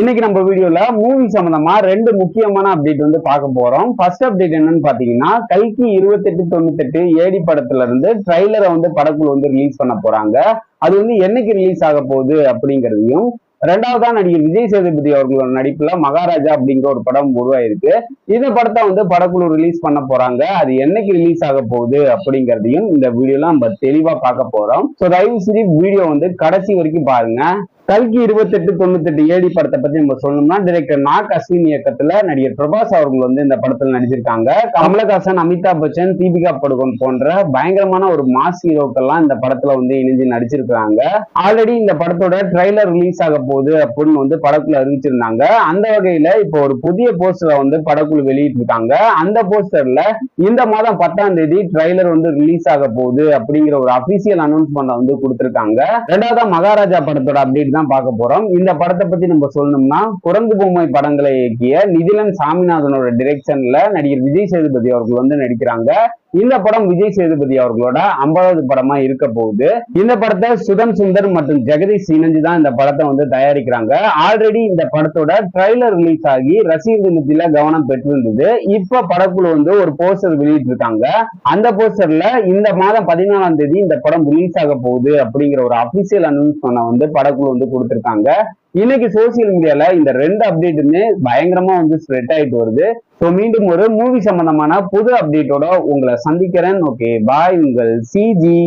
இன்னைக்கு நம்ம வீடியோல மூவி சம்பந்தமா ரெண்டு முக்கியமான அப்டேட் வந்து பார்க்க போறோம். ஃபர்ஸ்ட் அப்டேட் என்னன்னு பாத்தீங்கன்னா கல்கி இருபத்தெட்டு தொண்ணூத்தெட்டு ஏடி படத்துல இருந்து ட்ரைலரை வந்து படக்குழு வந்து ரிலீஸ் பண்ண போறாங்க. அது வந்து என்னைக்கு ரிலீஸ் ஆக போகுது அப்படிங்கிறதையும் ரெண்டாவதா நடிகர் விஜய் சேதுபதி அவர்களோட நடிப்புல மகாராஜா அப்படிங்கிற ஒரு படம் உருவாயிருக்கு. இந்த படத்தை வந்து படக்குழு ரிலீஸ் பண்ண போறாங்க. அது என்னைக்கு ரிலீஸ் ஆக போகுது அப்படிங்கிறதையும் இந்த வீடியோலாம் நம்ம தெளிவா பார்க்க போறோம். ஸோ தயவு செஞ்சு வீடியோ வந்து கடைசி வரைக்கும் பாருங்க. கல்கி இருபத்தெட்டு தொண்ணூத்தெட்டு ஏடி படத்தை பத்தி நம்ம சொல்லணும்னா டைரக்டர் நாக் அஸ்வின் இயக்கத்துல நடிகர் பிரபாஸ் அவர்கள் வந்து இந்த படத்துல நடிச்சிருக்காங்க. கமலஹாசன் அமிதாப் பச்சன் தீபிகா படுகோன் போன்ற பயங்கரமான ஒரு மாஸ் ஹீரோக்கெல்லாம் இந்த படத்துல வந்து இணைஞ்சு நடிச்சிருக்காங்க ஆல்ரெடி இந்த படத்தோட ட்ரைலர் ரிலீஸ் ஆக போகுது அப்படின்னு வந்து படக்குழு அறிவிச்சிருந்தாங்க. அந்த வகையில இப்போ ஒரு புதிய போஸ்டரை வந்து படக்குழு வெளியிட்டிருக்காங்க. அந்த போஸ்டர்ல இந்த மாதம் பத்தாம் தேதி ட்ரைலர் வந்து ரிலீஸ் ஆக போகுது அப்படிங்கிற ஒரு அபிஷியல் அனௌன்ஸ்மெண்ட் வந்து கொடுத்திருக்காங்க. ரெண்டாவதா மகாராஜா படத்தோட அப்டேட் தான் பார்க்க போறோம். இந்த படத்தை பத்தி நம்ம சொல்லணும்னா குரங்கு பொம்மை படங்களை இயக்கிய நிதிலன் சாமிநாதனோட டிரெக்ஷன்ல நடிகர் விஜய் சேதுபதி அவர்கள் வந்து நடிக்கிறாங்க. இந்த படம் விஜய் சேதுபதி அவர்களோட ஐம்பதாவது படமா இருக்க போகுது. இந்த படத்தை சுதன் சுந்தர் மற்றும் ஜெகதீஷ் இணைஞ்சு தான் இந்த படத்தை வந்து தயாரிக்கிறாங்க. ஆல்ரெடி இந்த படத்தோட ட்ரைலர் ரிலீஸ் ஆகி ரசிகர்கள் மத்தியில கவனம் பெற்றிருந்தது. இப்ப படக்குழு வந்து ஒரு போஸ்டர் வெளியிட்டு இருக்காங்க அந்த போஸ்டர்ல இந்த மாதம் பதினாலாம் தேதி இந்த படம் ரிலீஸ் ஆக போகுது அப்படிங்கிற ஒரு அபிஷியல் அனௌன்ஸ்மெண்ட் வந்து படக்குழு வந்து கொடுத்திருக்காங்க. இன்னைக்கு சோசியல் மீடியால இந்த ரெண்டு அப்டேட்டுமே பயங்கரமா வந்து ஸ்ப்ரெட் ஆயிட்டு வருது. ஸோ மீண்டும் ஒரு மூவி சம்பந்தமான புது அப்டேட்டோட உங்களை சந்திக்கிறேன். ஓகே பாய் உங்கள் சிஜி